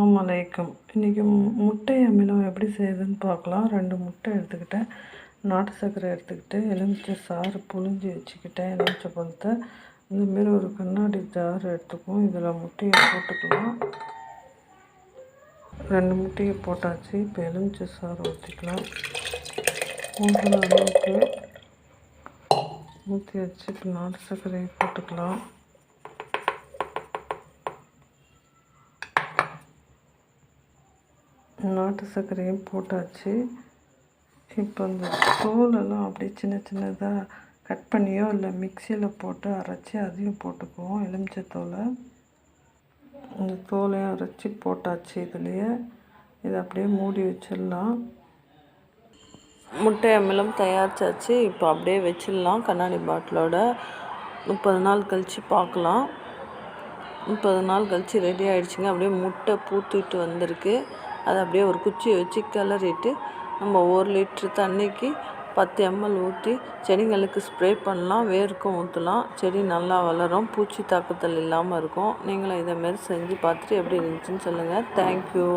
அஸ்ஸலாமு அலைக்கும். இன்றைக்கி முட்டை அமிலம் எப்படி செய்யுதுன்னு பார்க்கலாம். ரெண்டு முட்டை எடுத்துக்கிட்டேன். நாட்டு சர்க்கரை எடுத்துக்கிட்டு எலுமிச்சை சாறு புழிஞ்சு வச்சுக்கிட்டேன் எலுமிச்சை பழத்தை. இந்தமாரி ஒரு கண்ணாடி ஜார் எடுத்துக்குவோம். இதில் முட்டையை போட்டுக்கலாம். ரெண்டு முட்டையை போட்டாச்சு. இப்போ எலுமிச்சை சாறு ஊற்றிக்கலாம். ஊற்றுன அளவுக்கு ஊற்றி வச்சு இப்போ நாட்டு சர்க்கரையை போட்டுக்கலாம். நாட்டு சர்க்கரையும் போட்டாச்சு. இப்போ இந்த தோலெல்லாம் அப்படியே சின்ன சின்னதாக கட் பண்ணியோ இல்லை மிக்சியில் போட்டு அரைச்சி அதையும் போட்டுக்குவோம் எலுமிச்சை தோலை. இந்த தோலையும் அரைச்சி போட்டாச்சு இதுலேயே. இதை அப்படியே மூடி வச்சிடலாம். முட்டை அமிலம் தயாரிச்சாச்சு. இப்போ அப்படியே வச்சிடலாம் கண்ணாடி பாட்டிலோட. முப்பது நாள் கழித்து பார்க்கலாம். முப்பது நாள் கழித்து ரெடி ஆகிடுச்சிங்க அப்படியே முட்டை பூத்துட்டு வந்திருக்கு. அதை அப்படியே ஒரு குச்சியை வச்சு கிளறிட்டு நம்ம ஒரு லிட்ரு தண்ணிக்கு பத்து எம்எல் ஊற்றி செடிங்களுக்கு ஸ்ப்ரே பண்ணலாம் வேருக்கும் ஊற்றலாம். செடி நல்லா வளரும் பூச்சி தாக்குதல் இல்லாமல் இருக்கும். நீங்களும் இதை மாரி செஞ்சு பார்த்துட்டு எப்படி இருந்துச்சுன்னு சொல்லுங்கள் தேங்க்யூ